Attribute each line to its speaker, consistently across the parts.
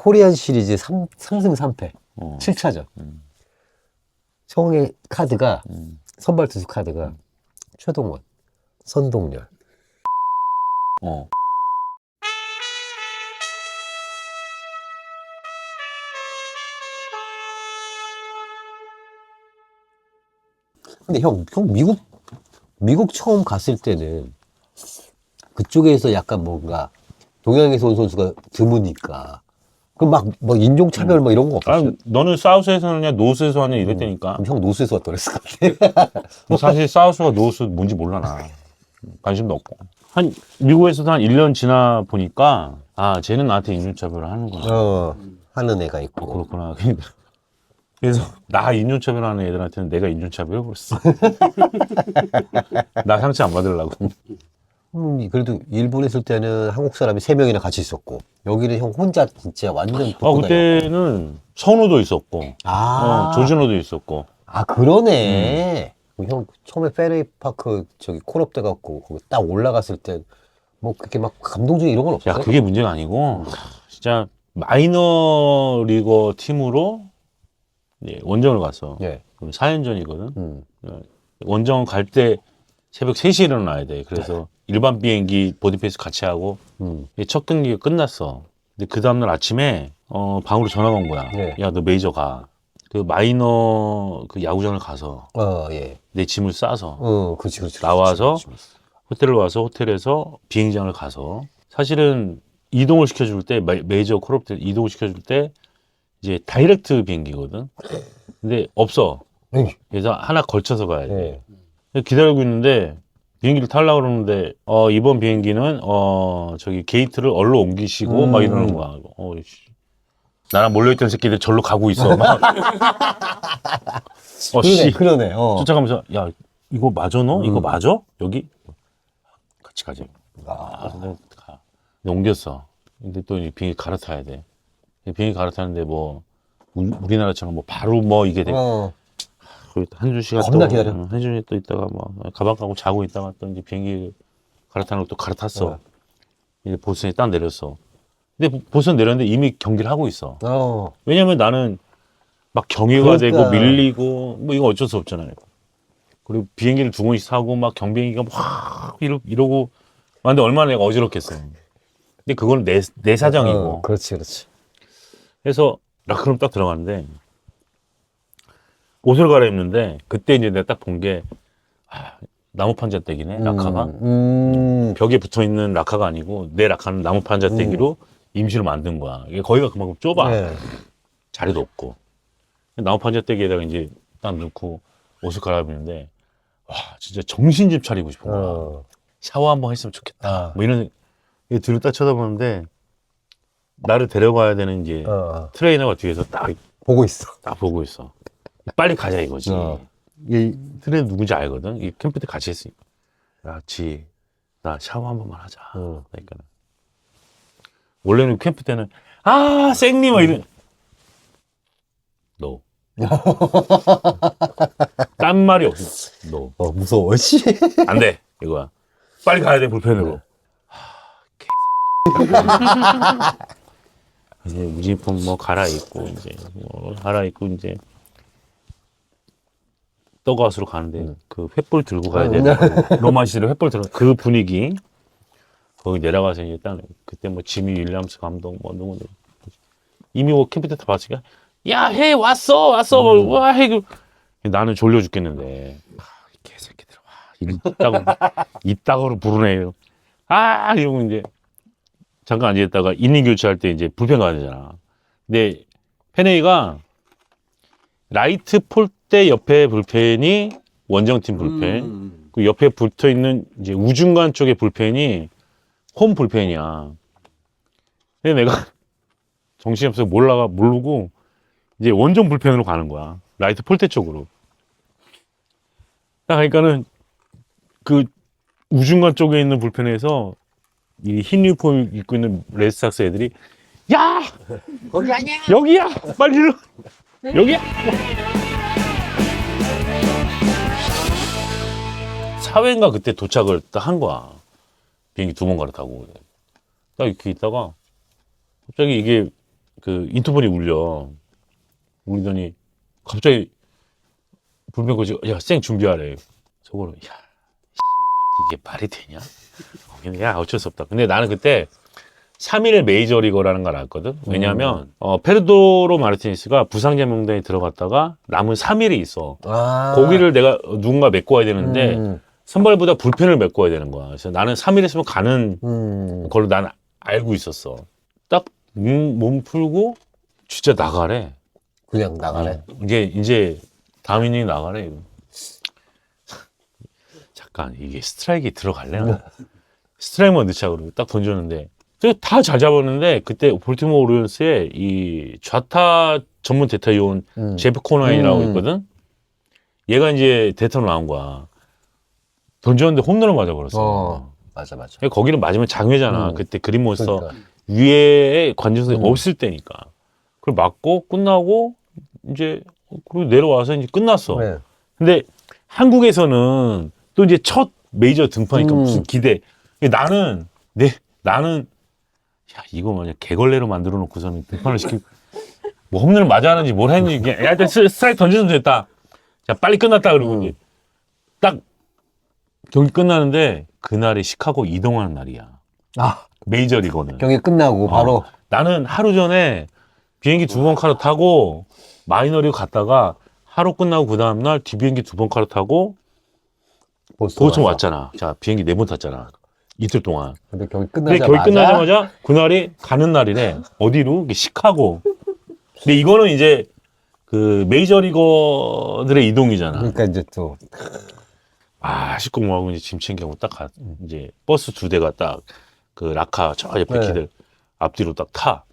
Speaker 1: 코리안 시리즈 3, 3승 3패.
Speaker 2: 어.
Speaker 1: 7차전.
Speaker 2: 음.
Speaker 1: 성의 카드가,
Speaker 2: 음.
Speaker 1: 선발 투수 카드가 최동원, 선동열.
Speaker 2: 어.
Speaker 1: 근데 형, 형 미국, 미국 처음 갔을 때는 그쪽에서 약간 뭔가 동양에서 온 선수가 드무니까. 그럼 막, 뭐 인종차별 뭐 이런 거 없었어요?
Speaker 2: 아, 너는 사우스에서 하느냐 노스에서 하느냐 이럴 때니까.
Speaker 1: 그럼 형 노스에서 왔더랬을 것 같아.
Speaker 2: 뭐 사실 사우스가 노스 뭔지 몰라 나. 관심도 없고. 한 미국에서도 한 1년 지나 보니까 아 쟤는 나한테 인종차별을 하는구나.
Speaker 1: 어, 하는 애가
Speaker 2: 어,
Speaker 1: 있고.
Speaker 2: 그렇구나. 그래서 나 인종차별하는 애들한테는 내가 인종차별을 그랬어. 나 상처 안 받으려고.
Speaker 1: 음, 그래도 일본 있을 때는 한국 사람이 세 명이나 같이 있었고 여기는 형 혼자 진짜 완전
Speaker 2: 아. 그때는 선우도 있었고,
Speaker 1: 아,
Speaker 2: 어, 조준호도 있었고.
Speaker 1: 아 그러네. 그럼 형 처음에 페레이 파크 저기 콜업 돼 갖고 거기 딱 올라갔을 때 뭐 그렇게 막 감동적인 이런 건
Speaker 2: 야
Speaker 1: 없었어요?
Speaker 2: 그게 문제가 아니고 진짜 마이너 리거 팀으로 이제 원정을 갔어.
Speaker 1: 예.
Speaker 2: 그럼 4연전이거든.
Speaker 1: 음.
Speaker 2: 원정 갈 때 새벽 3시에 일어나야 돼. 그래서 일반 비행기 보디페이스 같이 하고
Speaker 1: 음.
Speaker 2: 첫 경기가 끝났어. 근데 그 다음날 아침에 어 방으로 전화가 온 거야.
Speaker 1: 네.
Speaker 2: 야 너 메이저 가. 그 마이너 그 야구장을 가서
Speaker 1: 어, 예.
Speaker 2: 내 짐을 싸서
Speaker 1: 어, 그렇지, 그렇지.
Speaker 2: 나와서
Speaker 1: 그렇지, 그렇지.
Speaker 2: 호텔을 와서 호텔에서 비행장을 가서 사실은 이동을 시켜줄 때 메- 메이저 콜업들 이동을 시켜줄 때 이제 다이렉트 비행기거든. 근데 없어. 그래서 하나 걸쳐서 가야 돼.
Speaker 1: 예.
Speaker 2: 기다리고 있는데 비행기를 타려고 그러는데 어 이번 비행기는 어 저기 게이트를 얼로 옮기시고
Speaker 1: 음.
Speaker 2: 막 이러는 거야. 어 씨. 나랑 몰려있던 새끼들 절로 가고 있어. 막. 어
Speaker 1: 그러네,
Speaker 2: 씨.
Speaker 1: 그러네. 어.
Speaker 2: 쫓아가면서 야 이거 맞아 너? 이거
Speaker 1: 음.
Speaker 2: 맞아? 여기 같이 가자.
Speaker 1: 아,
Speaker 2: 아, 근데 가. 근데 옮겼어. 근데 또 이 비행기 갈아타야 돼. 비행기 갈아타는데 뭐 우- 우리나라처럼 뭐 바로 뭐 이게 돼.
Speaker 1: 어.
Speaker 2: 그 한준 씨가
Speaker 1: 겁나
Speaker 2: 또
Speaker 1: 기다려.
Speaker 2: 응, 한준이 또 있다가 뭐 가방 까고 자고 있다가 또 이제 비행기 갈아타는 것도 갈아탔어.
Speaker 1: 어.
Speaker 2: 이제 보선에 딱 내렸어. 근데 보- 보선 내렸는데 이미 경기를 하고 있어.
Speaker 1: 어.
Speaker 2: 왜냐면 나는 막 경유가
Speaker 1: 그러니까.
Speaker 2: 되고 밀리고 뭐 이거 어쩔 수 없잖아요. 그리고 비행기를 두 번씩 사고 막 경비행기가 막 이러, 이러고 근데 얼마나 내가 어지럽겠어. 근데 그거는 내, 내 사정이고.
Speaker 1: 어, 그렇지, 그렇지.
Speaker 2: 그래서 라크룸 딱 들어갔는데 옷을 갈아입는데 그때 이제 내가 딱 본 게 아, 나무 판자떼기네 라카가
Speaker 1: 음.
Speaker 2: 벽에 붙어 있는 라카가 아니고 내 라카는 나무 판자떼기로 임시로 만든 거야. 이게 거기가 그만큼 좁아.
Speaker 1: 네.
Speaker 2: 자리도 없고 나무 판자떼기에다가 이제 딱 넣고 옷을 갈아입는데 와 진짜 정신 좀 차리고 싶은 거야.
Speaker 1: 어.
Speaker 2: 샤워 한번 했으면 좋겠다.
Speaker 1: 아.
Speaker 2: 뭐 이런 이게 뒤로 딱 쳐다보는데 나를 데려가야 되는 이제
Speaker 1: 어.
Speaker 2: 트레이너가 뒤에서 딱
Speaker 1: 보고 있어.
Speaker 2: 딱 보고 있어. 빨리 가자 이거지.
Speaker 1: 어.
Speaker 2: 이 트레이너 누군지 알거든. 이 캠프 때 같이 했으니까. 야, 지, 나 샤워 한 번만 하자.
Speaker 1: 어.
Speaker 2: 그러니까 원래는 캠프 때는 아, 쌩님 막 이런. 너. 딴 말이 없어. 너.
Speaker 1: 어, 무서워. 씨.
Speaker 2: 안 돼. 이거야. 빨리 가야 돼, 불펜으로. 하, 이제 유니폼 뭐 갈아입고, 이제, 뭐 갈아입고, 이제, 떡아웃으로 가는데,
Speaker 1: 음.
Speaker 2: 그 횃불 들고 가야
Speaker 1: 아,
Speaker 2: 돼. 로마시를 횃불 들고, 그 분위기. 거기 내려가서 이제 딱, 그때 뭐 지미 윌리엄스 감독, 뭐 누구, 누구. 이미 뭐 캠프 때다 봤으니까, 야, 해, 왔어, 왔어,
Speaker 1: 음.
Speaker 2: 와, 해. 그- 나는 졸려 죽겠는데. 아, 이 개새끼들, 와, 이따고, 이따고로 부르네요. 아, 이러고 이제, 잠깐 앉아 있다가 인닝 교체할 때 이제 불펜 가야 되잖아. 근데 페네이가 라이트 폴 대 옆에 불펜이 원정팀 불펜,
Speaker 1: 음.
Speaker 2: 그 옆에 붙어 있는 이제 우중간 쪽의 불펜이 홈 불펜이야. 근데 내가 정신없어 몰라가 모르고 이제 원정 불펜으로 가는 거야. 라이트 폴대 쪽으로. 딱 그러니까는 그 우중간 쪽에 있는 불펜에서 이흰 유니폼 입고 있는 레드삭스 애들이 야
Speaker 1: 거기 아니야.
Speaker 2: 여기야 빨리 일로 여기야 사회인가 그때 도착을 딱 한 거야 비행기 두 번 갈아타고 딱 이렇게 있다가 갑자기 이게 그 인터폰이 울려. 울리더니 갑자기 불면 거지 야 쌩 준비하래. 속으로 야 이게 말이 되냐? 야 어쩔 수 없다. 근데 나는 그때 3일 메이저리거라는 걸 알거든. 왜냐하면 어, 페르도로 마르티니스가 부상자 명단에 들어갔다가 남은 3일이 있어.
Speaker 1: 아.
Speaker 2: 거기를 내가 누군가 메꿔 와야 되는데
Speaker 1: 음.
Speaker 2: 선발보다 불펜을 메꿔 와야 되는 거야. 그래서 나는 3일 했으면 가는
Speaker 1: 음.
Speaker 2: 걸로 난 알고 있었어. 딱몸 풀고 진짜 나가래.
Speaker 1: 그냥 나가래.
Speaker 2: 어, 이게 이제 다음 이닝 나가래. 이거. 잠깐 이게 스트라이크에 들어갈래나? 스트라이크만 넣자 그러고 딱 던졌는데 다잘 잡았는데 그때 볼티모 오리온스의 이 좌타 전문 대타 요원
Speaker 1: 음.
Speaker 2: 제프 코나인이라고
Speaker 1: 음.
Speaker 2: 있거든. 얘가 이제 대타로 나온 거야. 던졌는데 홈런을 맞아버렸어.
Speaker 1: 어. 맞아, 맞아.
Speaker 2: 그러니까 거기는 맞으면 장외잖아.
Speaker 1: 음.
Speaker 2: 그때 그린몬스터
Speaker 1: 그러니까.
Speaker 2: 위에 관중석이
Speaker 1: 음.
Speaker 2: 없을 때니까. 그걸 맞고 끝나고 이제 그리고 내려와서 이제 끝났어.
Speaker 1: 네.
Speaker 2: 근데 한국에서는 또 이제 첫 메이저 등판이니까
Speaker 1: 음.
Speaker 2: 무슨 기대. 나는 내 나는 야 이거 뭐냐 개걸레로 만들어 놓고서는 등판을 시키고 뭐 홈런을 맞아 하는지 뭘 했는지 그냥 야 일단 스- 스트라이크 던져주면 됐다. 자 빨리 끝났다 그러고
Speaker 1: 음.
Speaker 2: 이제 딱 경기 끝나는데 그날이 시카고 이동하는 날이야.
Speaker 1: 아,
Speaker 2: 메이저 리거는.
Speaker 1: 경기 끝나고 바로
Speaker 2: 어, 나는 하루 전에 비행기 두 번 카로 타고 마이너리그 갔다가 하루 끝나고 그 다음날 비행기 두 번 카로 타고
Speaker 1: 보스턴,
Speaker 2: 보스턴
Speaker 1: 왔어.
Speaker 2: 왔잖아. 자, 비행기 네 번 탔잖아. 이틀 동안.
Speaker 1: 근데 경기
Speaker 2: 근데
Speaker 1: 끝나자마자
Speaker 2: 경기 끝나자마자 그날이 가는 날이래. 어디로? 이게 시카고. 근데 이거는 이제 그 메이저리거들의 이동이잖아.
Speaker 1: 그러니까 이제 또
Speaker 2: 아, 씻고 뭐하고 이제 짐 챙겨고 딱 가, 이제 버스 두 대가 딱 그 라카 저 옆에
Speaker 1: 네.
Speaker 2: 키들 앞뒤로 딱 타.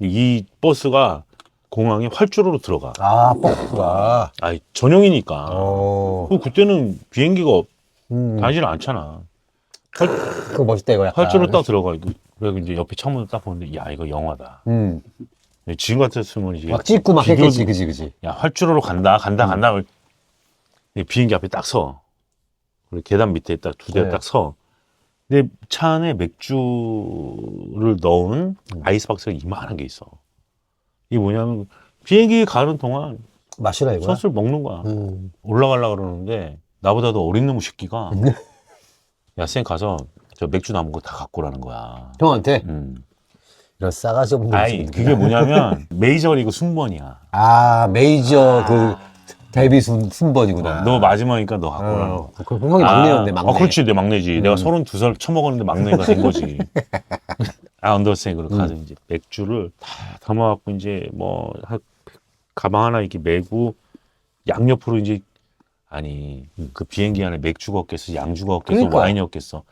Speaker 2: 이 버스가 공항에 활주로로 들어가.
Speaker 1: 아, 버스가
Speaker 2: 아, 전용이니까.
Speaker 1: 어.
Speaker 2: 그 그때는 비행기가
Speaker 1: 음.
Speaker 2: 다니질 않잖아.
Speaker 1: 그거 멋있다 이거 약간.
Speaker 2: 활주로 딱 들어가. 그래서 이제 옆에 창문을 딱 보는데 야 이거 영화다.
Speaker 1: 음.
Speaker 2: 지금 같았으면 이제
Speaker 1: 막 찍고 막
Speaker 2: 비디오-
Speaker 1: 했겠지, 그지, 그지.
Speaker 2: 야 활주로로 간다 간다 간다. 근데 비행기 앞에 딱 서. 그리고 계단 밑에 딱 두 대
Speaker 1: 네.
Speaker 2: 딱 서. 근데 차 안에 맥주를 넣은 아이스박스가 이만한 게 있어. 이게 뭐냐면 비행기 가는 동안
Speaker 1: 마시라 이거야.
Speaker 2: 선수를 먹는 거야.
Speaker 1: 음.
Speaker 2: 올라가려고 그러는데 나보다도 어린 놈의 새끼가 야쌩 가서 저 맥주 남은 거 다 갖고 오라는 거야.
Speaker 1: 형한테
Speaker 2: 음.
Speaker 1: 이런 싸가지 없는
Speaker 2: 아니
Speaker 1: 새끼들.
Speaker 2: 그게 뭐냐면 메이저리그 순번이야.
Speaker 1: 아 메이저 그 데뷔 순, 순번이구나.
Speaker 2: 너 마지막이니까 너 거.
Speaker 1: 어, 그 형이 막내였네, 막내.
Speaker 2: 아, 그렇지, 내 막내지.
Speaker 1: 음.
Speaker 2: 내가 32살 처먹었는데 막내가 된 거지. 아, 언더생으로 가서 이제 맥주를 다 담아갖고 이제 뭐, 한 가방 하나 이렇게 메고 양옆으로 이제, 아니, 그 비행기 안에 맥주가 없겠어, 양주가 없겠어,
Speaker 1: 그러니까.
Speaker 2: 와인이 없겠어.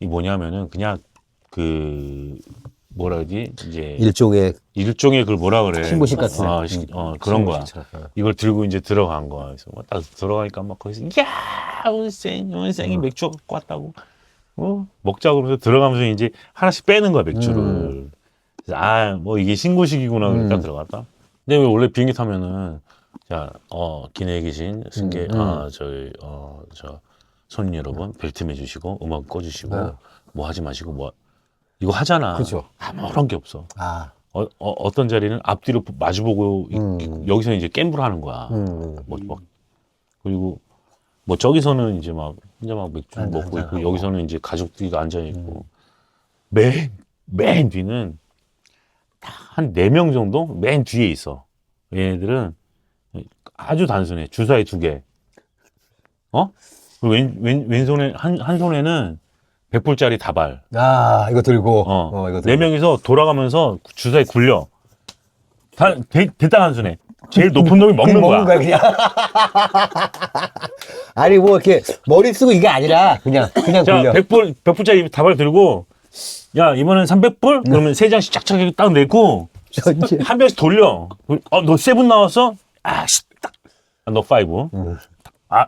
Speaker 2: 이 뭐냐면은 그냥 그, 뭐라 그러지? 이제
Speaker 1: 일종의
Speaker 2: 일종의 그걸 뭐라 그래.
Speaker 1: 신부식 같은.
Speaker 2: 어, 시- 어, 그런 거야.
Speaker 1: 신부식처럼.
Speaker 2: 이걸 들고 이제 들어간 거야. 그래서 뭐딱 들어가니까 막 거기서 야 온생 온생이 맥주 갖고 왔다고. 어 먹자고 그러면서 들어가면서 이제 하나씩 빼는 거야 맥주를. 그래서 아뭐 이게 신고식이구나 그러니까
Speaker 1: 음.
Speaker 2: 들어갔다. 근데 왜 원래 비행기 타면은 자어 기내에 계신 승객
Speaker 1: 음, 음.
Speaker 2: 아 저희 어저 손님 여러분 벨트 매주시고 음악 꺼주시고
Speaker 1: 네.
Speaker 2: 뭐 하지 마시고 뭐 이거 하잖아.
Speaker 1: 그죠.
Speaker 2: 아무런 게 없어.
Speaker 1: 아,
Speaker 2: 어, 어, 떤 자리는 앞뒤로 마주보고 있-
Speaker 1: 음.
Speaker 2: 여기서 이제 겜블 하는 거야.
Speaker 1: 음.
Speaker 2: 뭐, 막 그리고 뭐 저기서는 이제 막 혼자 막 맥주
Speaker 1: 한잔,
Speaker 2: 먹고
Speaker 1: 한잔
Speaker 2: 있고
Speaker 1: 하고.
Speaker 2: 여기서는 이제 가족들이 앉아 있고 맨맨 뒤는 한 네 명 정도 맨 뒤에 있어. 얘네들은 아주 단순해. 주사위 두 개. 어? 그리고 왼, 왼, 왼손에 한, 한 손에는 100불짜리 다발.
Speaker 1: 아, 이거 들고.
Speaker 2: 어,
Speaker 1: 어, 이거 들고.
Speaker 2: 네 명이서 돌아가면서 주사위 굴려. 다, 대, 대딱 한순에. 제일 높은 놈이 먹는 거야.
Speaker 1: 먹는 거야, 그냥. 아니, 뭐, 이렇게, 머리 쓰고 이게 아니라, 그냥, 그냥
Speaker 2: 자,
Speaker 1: 굴려.
Speaker 2: 100불, 100불짜리 다발 들고, 야, 이번엔 300불? 그러면 세 장씩 이렇게 딱 내고,
Speaker 1: 전체.
Speaker 2: 한 병씩 돌려. 어, 너 세븐 나왔어? 아, 씨, 딱. 아, 너 파이브.
Speaker 1: 음.
Speaker 2: 아,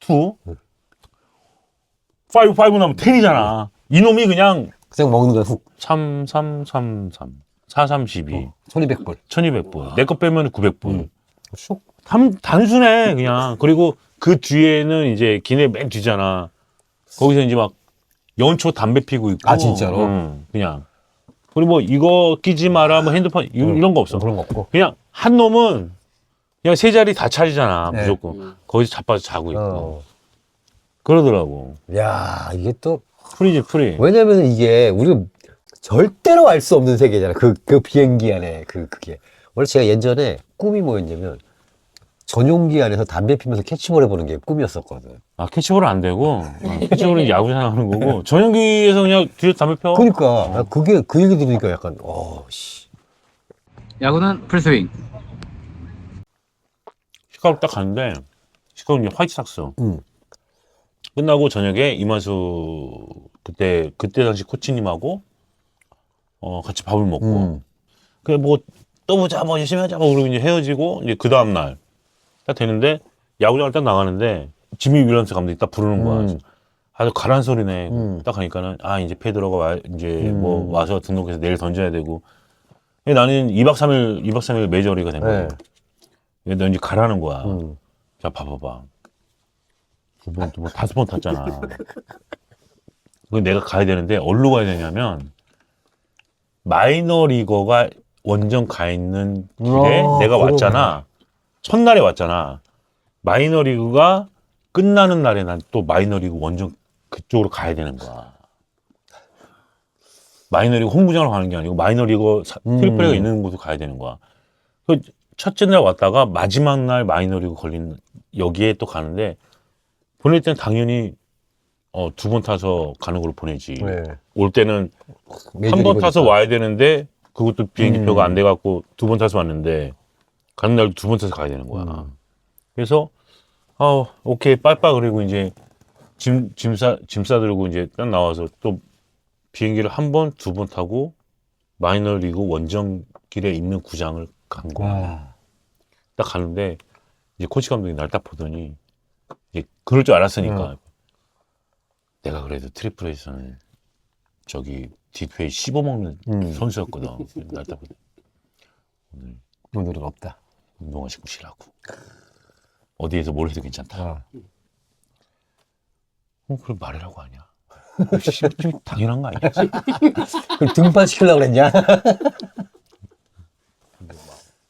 Speaker 2: 투. 파이브, 파이브 나면 텐이잖아. 이놈이 그냥
Speaker 1: 그냥 먹는 거야, 훅.
Speaker 2: 3, 3, 3, 3. 4, 3, 12.
Speaker 1: 손이 백불.
Speaker 2: 1200불. 내거 빼면 900불.
Speaker 1: 음. 슉.
Speaker 2: 단, 단순해, 그냥. 그리고 그 뒤에는 이제 기내 맨 뒤잖아. 거기서 이제 막 연초 담배 피고 있고.
Speaker 1: 아, 진짜로?
Speaker 2: 응, 그냥. 그리고 뭐 이거 끼지 마라, 뭐 핸드폰, 이, 이런 거 없어.
Speaker 1: 그런 거 없고.
Speaker 2: 그냥 한 놈은 그냥 세 자리 다 차리잖아,
Speaker 1: 네.
Speaker 2: 무조건. 거기서 자빠져 자고 있고.
Speaker 1: 어.
Speaker 2: 그러더라고.
Speaker 1: 야, 이게 또
Speaker 2: 프리지, 프리.
Speaker 1: 왜냐면 이게 우리가 절대로 알 수 없는 세계잖아. 그, 그 비행기 안에 그, 그게. 원래 제가 예전에 꿈이 뭐였냐면 전용기 안에서 담배 피면서 캐치볼 해보는 게 꿈이었었거든.
Speaker 2: 아, 캐치볼은 안 되고, 아, 캐치볼은 야구장 하는 거고, 전용기에서 그냥 뒤에 담배 펴.
Speaker 1: 그러니까 나 그게 그 얘기 들으니까 약간 어, 씨.
Speaker 3: 야구는 풀스윙.
Speaker 2: 시카고 딱 갔는데, 시카고 이제 화이트 삭스.
Speaker 1: 음.
Speaker 2: 끝나고 저녁에 이만수, 그때, 그때 당시 코치님하고, 어, 같이 밥을 먹고,
Speaker 1: 음.
Speaker 2: 그래 뭐또 보자 뭐 열심히 하자 뭐 그러고 이제 헤어지고 이제 그 다음 날 딱 되는데 야구장을 딱 나가는데 지미 윌런스 감독이 딱 부르는 거야.
Speaker 1: 음.
Speaker 2: 아주 가란 소리네.
Speaker 1: 음.
Speaker 2: 딱 가니까는 아 이제 페드로가 와, 이제
Speaker 1: 음.
Speaker 2: 뭐 와서 등록해서 내일 던져야 되고. 나는 2박 3일 2박 3일 메이저리가 된 거야.
Speaker 1: 네.
Speaker 2: 너 이제 가라는 거야.
Speaker 1: 음.
Speaker 2: 자 봐봐봐. 두 번, 두 번, 다섯 번 탔잖아. 그 내가 가야 되는데 어디로 가야 되냐면 마이너 리거가 원정 가 있는 길에
Speaker 1: 아,
Speaker 2: 내가
Speaker 1: 그러네.
Speaker 2: 왔잖아. 첫날에 왔잖아. 마이너 리그가 끝나는 날에 난 또 마이너 리그 원정 그쪽으로 가야 되는 거야. 마이너 리그 홈구장으로 가는 게 아니고 마이너 리그 사-
Speaker 1: 음.
Speaker 2: 트리플레이가 있는 곳으로 가야 되는 거야. 그 첫째 날 왔다가 마지막 날 마이너 리그 걸린 여기에 또 가는데 보낼 때는 당연히 어, 두 번 타서 가는 걸로 보내지.
Speaker 1: 네.
Speaker 2: 올 때는 한 번. 타서 와야 되는데 그것도 비행기표가
Speaker 1: 음.
Speaker 2: 안 돼 갖고 두 번 타서 왔는데 가는 날도 두번 타서 가야 되는 거야.
Speaker 1: 음.
Speaker 2: 그래서 어 오케이 빠빠 그리고 이제 짐 짐싸 짐 싸 들고 이제 딱 나와서 또 비행기를 한 번 두 번 타고 마이너리그 원정길에 있는 구장을 간 거야.
Speaker 1: 와.
Speaker 2: 딱 가는데 이제 코치 감독이 날 딱 보더니 이제 그럴 줄 알았으니까
Speaker 1: 음.
Speaker 2: 내가 그래도 트리플에서는 저기 뒷회에 씹어먹는
Speaker 1: 음.
Speaker 2: 선수였거든. 날딱 보더니 오늘
Speaker 1: 오늘은 없다.
Speaker 2: 운동화 신고 쉬라고. 어디에서 뭘 해도 괜찮다.
Speaker 1: 아.
Speaker 2: 어, 그럼 말이라고 하냐? 씨, 좀 당연한 거 아니야?
Speaker 1: 그럼 등판 시키려고 그랬냐?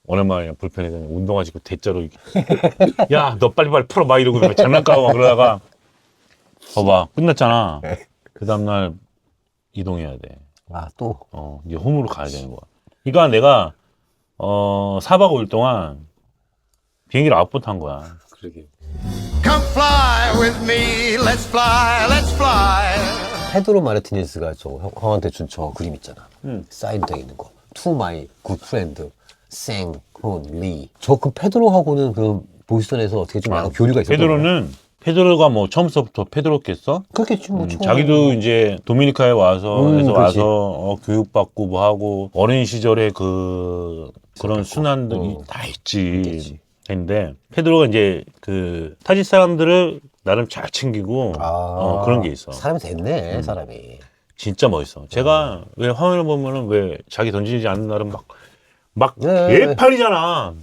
Speaker 2: 오랜만에 그냥 불편해 그냥 운동화 신고 대자로. 야, 너 빨리빨리 풀어 막 이러고 막 장난감고 막 그러다가 봐봐 끝났잖아.
Speaker 1: 네.
Speaker 2: 그 다음날 이동해야 돼.
Speaker 1: 아, 또.
Speaker 2: 어, 이제 홈으로 가야 되는 거야. 그러니까 내가 어 4박 5일 동안 비행기를 아홉 번탄 거야.
Speaker 1: 그러게.
Speaker 4: Come fly with me, let's fly, let's fly.
Speaker 1: 페드로 마르티네스가 저 형- 형한테 준 저 그림 있잖아.
Speaker 2: 응.
Speaker 1: 사인 되어 있는 거. To my good friend, 생, 혼, 리. 저 그 페드로하고는 그 보스턴에서 어떻게 좀 약간 교류가 거야?
Speaker 2: 페드로는 페드로가 뭐 처음부터 페드로겠어?
Speaker 1: 그렇겠지 뭐.
Speaker 2: 음,
Speaker 1: 처음에.
Speaker 2: 자기도 이제 도미니카에 와서
Speaker 1: 음,
Speaker 2: 해서
Speaker 1: 그렇지.
Speaker 2: 와서 어, 교육받고 뭐 하고 어린 시절에 그 그런 순환들이
Speaker 1: 음.
Speaker 2: 다 있지. 했는데 페드로가 이제 그 타지 사람들을 나름 잘 챙기고
Speaker 1: 아,
Speaker 2: 어, 그런 게 있어.
Speaker 1: 사람이 됐네,
Speaker 2: 음.
Speaker 1: 사람이.
Speaker 2: 진짜 멋있어. 제가 왜 화면을 보면은 왜 자기 던지지 않는 날은 막, 막
Speaker 1: 네.
Speaker 2: 개판이잖아.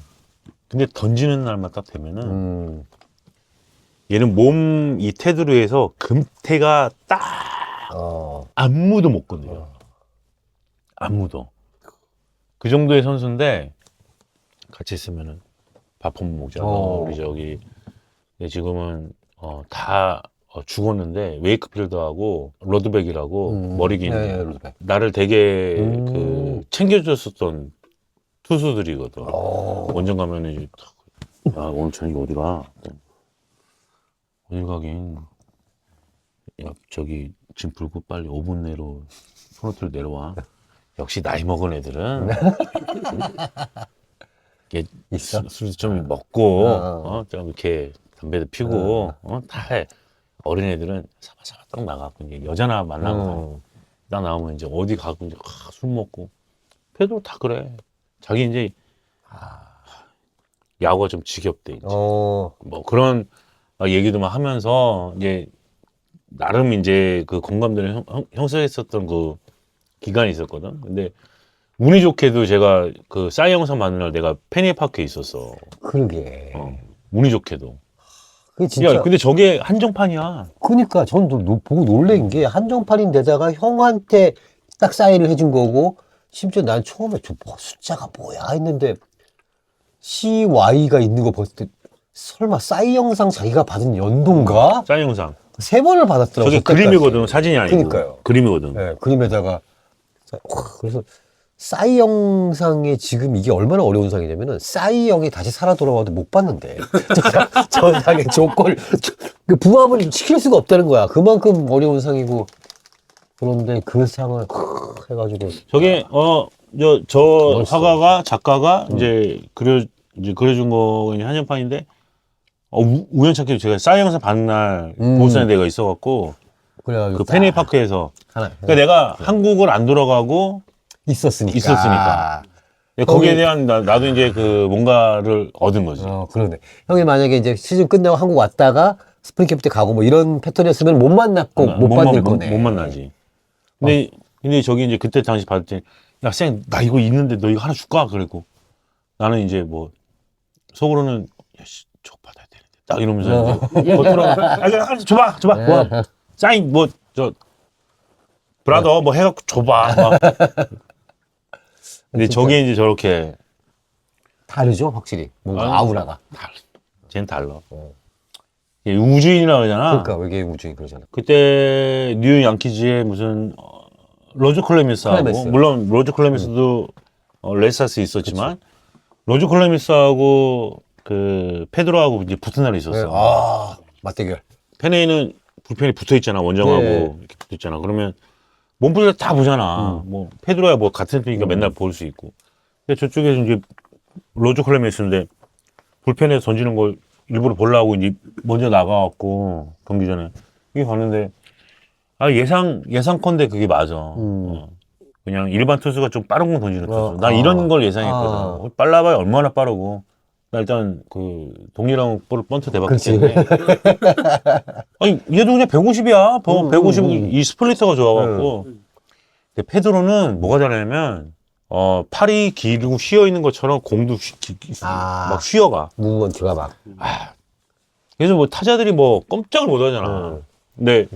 Speaker 2: 근데 던지는 날만 딱 되면은
Speaker 1: 음.
Speaker 2: 얘는 몸 이 테두리에서 금태가 딱
Speaker 1: 어.
Speaker 2: 안무도 못 건드려. 안무도. 그 정도의 선수인데 같이 있으면은 밥한번 먹자.
Speaker 1: 어.
Speaker 2: 우리 저기 근데 지금은 어, 다 어, 죽었는데 웨이크필드하고 로드백이라고
Speaker 1: 음.
Speaker 2: 머리 긴
Speaker 1: 네, 네, 로드백.
Speaker 2: 나를 되게
Speaker 1: 음.
Speaker 2: 그 챙겨줬었던 투수들이거든.
Speaker 1: 어.
Speaker 2: 원정 가면은 이제 탁, 야 오늘 저녁 어디 가? 어디 가긴 야 저기 짐 풀고 빨리 5분 내로 손호텔 내려와. 역시 나이 먹은 애들은 이게
Speaker 1: 있어?
Speaker 2: 술좀 먹고
Speaker 1: 어.
Speaker 2: 어, 좀 이렇게 담배도 피고 어, 다 해. 어린 애들은 사바사바 딱 나가고 이제 여자나 만나고
Speaker 1: 음.
Speaker 2: 딱 나오면 이제 어디 가고 이제 아, 술 먹고 패도 다 그래. 자기 이제 야구가 좀 지겹대. 이제.
Speaker 1: 어.
Speaker 2: 뭐 그런 어, 얘기도 막 하면서 이제 나름 이제 그 공감대를 형, 형- 형성했었던 그 기간이 있었거든. 근데 운이 좋게도 제가 그 싸이 영상 만난 날 내가 페니 파크에 있었어.
Speaker 1: 그러게.
Speaker 2: 어. 운이 좋게도.
Speaker 1: 그게 진짜.
Speaker 2: 야, 근데 저게 한정판이야.
Speaker 1: 그니까 전 노- 노- 보고 놀란 게 한정판인데다가 형한테 딱 사인을 해준 거고 심지어 난 처음에 저 뭐, 숫자가 뭐야 했는데 CY가 있는 거 봤을 때 설마 싸이 영상 자기가 받은 연도인가?
Speaker 2: 짤 영상.
Speaker 1: 세 번을 받았더라고.
Speaker 2: 저게
Speaker 1: 그때까지.
Speaker 2: 그림이거든, 사진이 아니고.
Speaker 1: 그러니까요.
Speaker 2: 그림이거든.
Speaker 1: 네, 그림에다가 와, 그래서 싸이 영상에 지금 이게 얼마나 어려운 상이냐면은 싸이 형이 다시 살아 돌아와도 못 봤는데 저, 저 상의 조건을 그 부합을 시킬 수가 없다는 거야. 그만큼 어려운 상이고 그런데 그 상을 해가지고
Speaker 2: 저게, 어, 저, 저
Speaker 1: 멋있어.
Speaker 2: 화가가, 작가가 이제 그려, 이제 그려준 거 한정판인데, 어, 우, 우연찮게 제가 싸이 영상 받는 날
Speaker 1: 음.
Speaker 2: 보스에 내가 있어갖고,
Speaker 1: 그래가지고
Speaker 2: 그
Speaker 1: 딱
Speaker 2: 페네파크에서.
Speaker 1: 하나
Speaker 2: 그러니까 내가 한국을 안 돌아가고,
Speaker 1: 있었으니까
Speaker 2: 있었으니까.
Speaker 1: 거기-
Speaker 2: 거기에 대한 나, 나도 이제 그 뭔가를 얻은 거지.
Speaker 1: 어 그러네. 형이 만약에 이제 시즌 끝나고 한국 왔다가 스프링 캠프 때 가고 뭐 이런 패턴이었으면 못 만났고
Speaker 2: 못못
Speaker 1: 받을
Speaker 2: 만-
Speaker 1: 거네.
Speaker 2: 못 만나지. 근데 근데 저기 이제 그때 당시 받을 때, 야, 쌤, 나 이거 있는데 너 이거 하나 줄까? 그랬고 나는 이제 뭐 속으로는 야, 씨, 저 받아야 되는데 딱 이러면서 이제 겉으로 아, 하나 줘봐, 줘봐,
Speaker 1: 네.
Speaker 2: 뭐 사인 뭐 저 브라더 뭐 해갖고 줘봐. 막. 근데 저게 이제 저렇게
Speaker 1: 다르죠, 확실히. 뭔가
Speaker 2: 아유.
Speaker 1: 아우라가.
Speaker 2: 달라. 쟤는 달라.
Speaker 1: 어.
Speaker 2: 얘 우주인이라 그러잖아.
Speaker 1: 그러니까 외계인 우주인 그러잖아.
Speaker 2: 그때 뉴 양키즈의 무슨 어, 로즈 클레미스하고
Speaker 1: 클레미스.
Speaker 2: 물론 로즈 클레미스도 어, 레사스 있었지만 로즈 클레미스하고 그 페드로하고 이제 붙은 날이 있었어.
Speaker 1: 아 맞대결.
Speaker 2: 페네이는 불펜이 붙어 있잖아 원정하고
Speaker 1: 네.
Speaker 2: 이렇게 붙어 있잖아. 그러면 몸풀을 다 보잖아. 뭐 페드로야 뭐 같은 팀이니까 맨날 볼 수 있고. 근데 저쪽에서 이제 로즈 클레미스인데 불펜에 던지는 걸 일부러 보려고 이제 먼저 나가갖고 경기 전에 이게 봤는데 아 예상 예상컨대 그게 맞아. 어. 그냥 일반 투수가 좀 빠른 공 던지는 투수.
Speaker 1: 어,
Speaker 2: 나
Speaker 1: 아.
Speaker 2: 이런 걸 예상했거든.
Speaker 1: 아.
Speaker 2: 빨라봐야 얼마나 빠르고. 나 일단 그 동일한 볼을 번트 대봤기
Speaker 1: 그렇지.
Speaker 2: 때문에. 아니 얘도 그냥 150이야.
Speaker 1: 음,
Speaker 2: 150
Speaker 1: 음, 음.
Speaker 2: 이 스플리터가 좋아갖고. 근데 페드로는 뭐가 잘하냐면 어 팔이 길고 휘어 있는 것처럼 공도 휘, 기- 기-
Speaker 1: 아.
Speaker 2: 막 휘어가.
Speaker 1: 무브먼트가 막.
Speaker 2: 그래서 뭐 타자들이 뭐 꼼짝을 못 하잖아.
Speaker 1: 음.
Speaker 2: 근데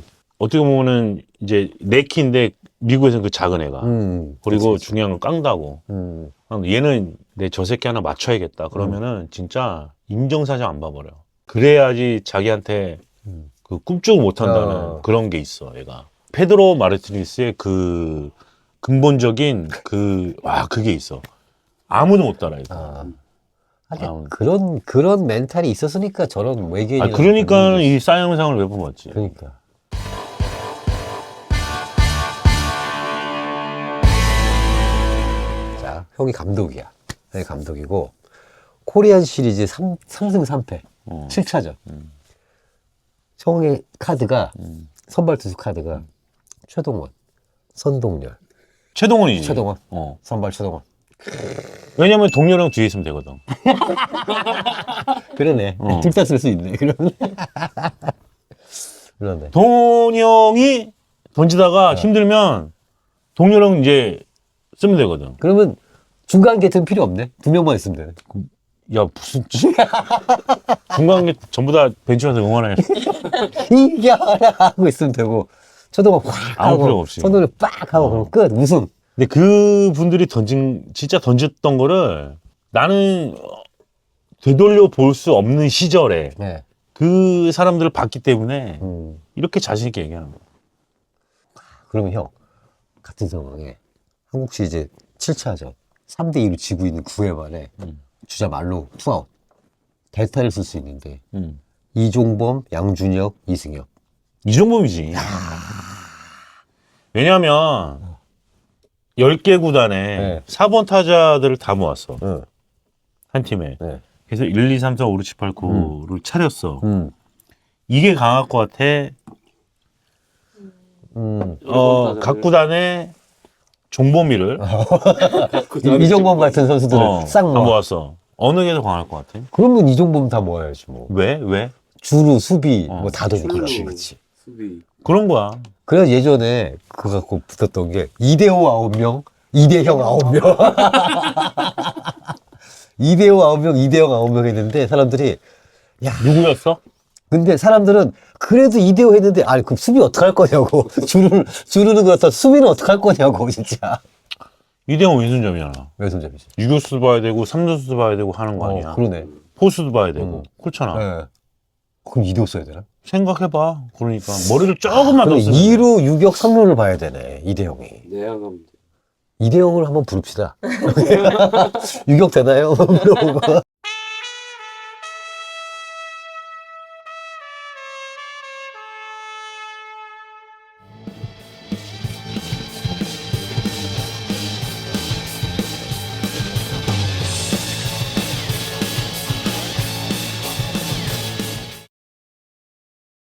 Speaker 2: 어떻게 보면은 이제 네 키인데 미국에서는 그 작은 애가.
Speaker 1: 음.
Speaker 2: 그리고
Speaker 1: 그치.
Speaker 2: 중요한 건 깡다고.
Speaker 1: 음.
Speaker 2: 아, 얘는 내 저 새끼 하나 맞춰야겠다. 그러면은 진짜 인정사정 안 봐버려. 그래야지 자기한테
Speaker 1: 음.
Speaker 2: 그 꿈쩍을 못 한다는
Speaker 1: 어.
Speaker 2: 그런 게 있어, 얘가. 페드로 마르티니스의 그 근본적인 그, 와, 그게 있어. 아무도 못 따라, 이거.
Speaker 1: 아. 하긴
Speaker 2: 아.
Speaker 1: 그런 그런 멘탈이 있었으니까 저런 외계인.
Speaker 2: 아, 그러니까 이 싸 영상을 몇번 봤지.
Speaker 1: 그러니까. 형이 감독이야. 형이 감독이고 코리안 시리즈 3, 승 3패.
Speaker 2: 어.
Speaker 1: 7차전. 형의 카드가
Speaker 2: 음.
Speaker 1: 선발 투수 카드가 최동원, 선동열,
Speaker 2: 최동원이지.
Speaker 1: 최동원.
Speaker 2: 어.
Speaker 1: 선발 최동원.
Speaker 2: 왜냐면 동료랑 뒤에 있으면 되거든.
Speaker 1: 그러네.
Speaker 2: 어.
Speaker 1: 둘다 쓸 수 있네. 그러네. 그러네.
Speaker 2: 동영이 던지다가 힘들면 동료랑 이제 쓰면 되거든.
Speaker 1: 그러면 중간 계층 필요 없네. 두 명만 있으면 되네.
Speaker 2: 야, 무슨, 중간에 전부 다 벤치에서 응원해.
Speaker 1: 이겨라 하고 있으면 되고 최동원 확
Speaker 2: 아무
Speaker 1: 하고
Speaker 2: 필요 없이.
Speaker 1: 선동열 빡 하고 그럼 끝 우승.
Speaker 2: 근데 그 분들이 던진, 진짜 던졌던 거를 나는 어, 되돌려 볼 수 없는 시절에
Speaker 1: 네.
Speaker 2: 그 사람들을 봤기 때문에
Speaker 1: 음.
Speaker 2: 이렇게 자신 있게 얘기하는 거야.
Speaker 1: 그러면 형 같은 상황에 한국 시리즈 7차전 3대 2로 지고 있는 9회 만에
Speaker 2: 음.
Speaker 1: 주자 말로 투아웃 대타를 쓸 수 있는데
Speaker 2: 음.
Speaker 1: 이종범, 양준혁, 이승엽.
Speaker 2: 이종범이지. 왜냐면, 10개 구단에
Speaker 1: 네.
Speaker 2: 4번 타자들을 다 모았어.
Speaker 1: 응.
Speaker 2: 한 팀에.
Speaker 1: 네.
Speaker 2: 그래서 1, 2, 3, 4, 5, 6, 7, 8, 9를 차렸어.
Speaker 1: 음.
Speaker 2: 이게 강할 것 같아.
Speaker 1: 음.
Speaker 2: 어, 각 구단에 종범이를
Speaker 1: 이종범 같은 선수들을
Speaker 2: 어,
Speaker 1: 싹
Speaker 2: 다
Speaker 1: 모아.
Speaker 2: 모았어. 어느 게 더 강할 것 같아?
Speaker 1: 그러면 이종범 다 모아야지 뭐.
Speaker 2: 왜? 왜?
Speaker 1: 주루, 수비
Speaker 2: 어.
Speaker 1: 뭐다 되니까.
Speaker 3: 출루.
Speaker 1: 그렇지.
Speaker 3: 수비.
Speaker 2: 그런 거야.
Speaker 1: 그래서 예전에 그거 갖고 붙었던 게 이대호 아홉 명, 이대형 아홉 명. 이대호 아홉 명, 이대형 아홉 명 했는데 사람들이
Speaker 2: 누구였어?
Speaker 1: 근데 사람들은 그래도 이대호 했는데 아니 그럼 수비 어떡할 거냐고 주루를 주루는 그렇다 수비는 어떡할 거냐고 진짜
Speaker 2: 이대형 왼손잡이잖아.
Speaker 1: 왼손잡이지.
Speaker 2: 유격수도 봐야 되고 삼루수도 봐야 되고 하는 거 아니야.
Speaker 1: 어, 그러네.
Speaker 2: 포수도 봐야 되고
Speaker 1: 음.
Speaker 2: 그렇잖아.
Speaker 1: 네. 그럼 2대 써야 되나?
Speaker 2: 생각해봐. 그러니까 머리를 조금만 더 쓰면
Speaker 1: 2루, 유격, 3루를 봐야 되네. 이대형이.
Speaker 5: 내야감.
Speaker 1: 이대형을 한번 부릅시다. 유격 되나요? 물어보고.